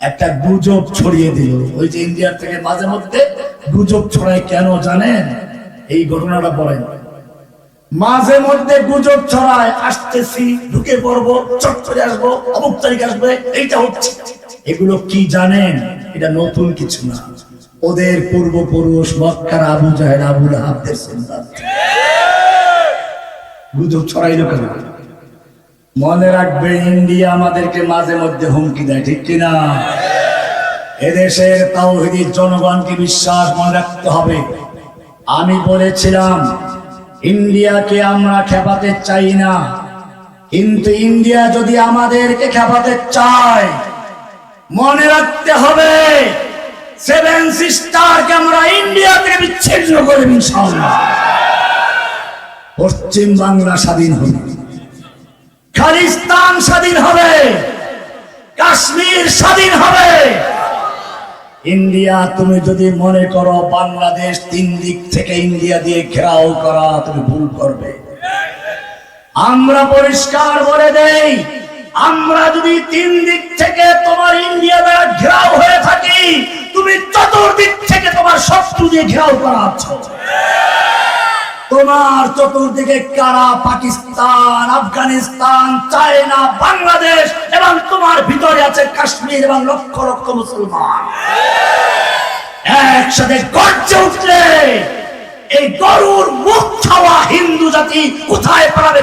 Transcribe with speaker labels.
Speaker 1: একটা গুজব ছড়িয়ে দিল। ওই যে ইন্ডিয়ার থেকে মাঝে মধ্যে গুজব ছড়ায় কেন জানেন? এই ঘটনাটা বলেন। মাঝে মধ্যে গুজব ছড়ায় আসতেছি ঢুকে পড়ব চট করে আসব অমুক তারিখ আসবে এইটা হচ্ছে। এগুলো কি জানেন? এটা নতুন কিছু না। ওদের পূর্বপুরুষ মক্কার আবু জাহেদ আবুল আহাবদের সন্তান। গুজব ছড়াইলো কেন? মনে রাখবে, ইন্ডিয়া আমাদেরকে মাঝে মধ্যে হুমকি দেয়, ঠিক কিনা? এদেশের তাওহিদি জনগণকে বিশ্বাস মনে রাখতে হবে। আমি বলেছিলাম, ইন্ডিয়াকে আমরা খেপাতে চাই না। কিন্তু ইন্ডিয়া যদি আমাদেরকে খেপাতে চায়, মনে রাখতে হবে, সেভেন সিস্টারকে আমরা ইন্ডিয়া থেকে বিচ্ছিন্ন করে পশ্চিম বাংলা স্বাধীন হবে খালিস্তান স্বাধীন হবে, কাশ্মীর স্বাধীন হবে। ইন্ডিয়া, তুমি যদি মনে করো বাংলাদেশ তিন দিক থেকে ইন্ডিয়া দিয়ে ঘেরাও করা, তুমি ভুল করবে। আমরা পরিষ্কার বলে দেই, আমরা যদি তিন দিক থেকে তোমার ইন্ডিয়া দ্বারা ঘেরাও হয়ে থাকি, তুমি চতুর্দিক থেকে তোমার শত্রু দিয়ে ঘেরাও করা আছো তোমার চতুর্দিকে কারা? পাকিস্তান, আফগানিস্তান, চায়না, বাংলাদেশ এবং তোমার ভিতরে আছে কাশ্মীর এবং লক্ষ লক্ষ মুসলমান। একসাথে গর্জে উঠলে, এই গরুর মুখ খাওয়া হিন্দু জাতি কোথায় বুঝাবে